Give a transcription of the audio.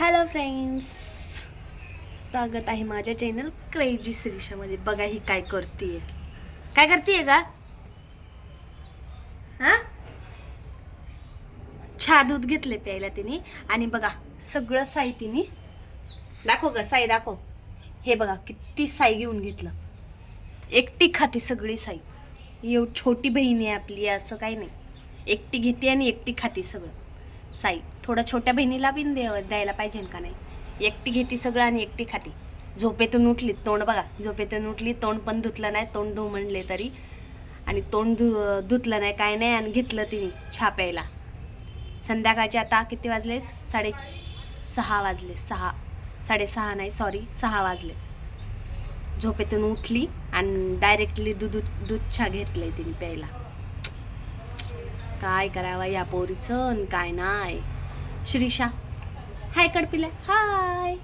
Hello friends स्वागत आहे माझ्या चॅनल क्रेजी श्रीषामध्ये बघा ही काय करते काय करते का हां? चहा दूध घेतले प्यायला तिने. आणि बघा सगळं साई तिने दाखव ग साई दाखव. हे बघा किती साई घेऊन घेतलं. एकटी खाते सगळी साई. एव छोटी बहीण आहे आपली असं काही नाही. एकटी घेते आणि एकटी खाते सगळं. साई थोडं छोट्या बहिणीला बीन दे द्यायला पाहिजे का नाही? एकटी घेती सगळं आणि एकटी खाती. झोपेतून उठली तोंड बघा. झोपेतून उठली तोंड पण धुतलं नाही तोंड धु म्हणले तरी. आणि तोंड धु धुतलं नाही काय नाही आणि घेतलं तिने छा प्यायला संध्याकाळचे आता किती वाजले साडे सहा वाजले. सहा साडेसहा नाही सॉरी सहा वाजले. झोपेतून उठली आणि डायरेक्टली दूध दूध घेतलं आहे तिने प्यायला. काय करावा या पोरीचं आणि काय नाही. श्रीषा हाय कडपिला. हाय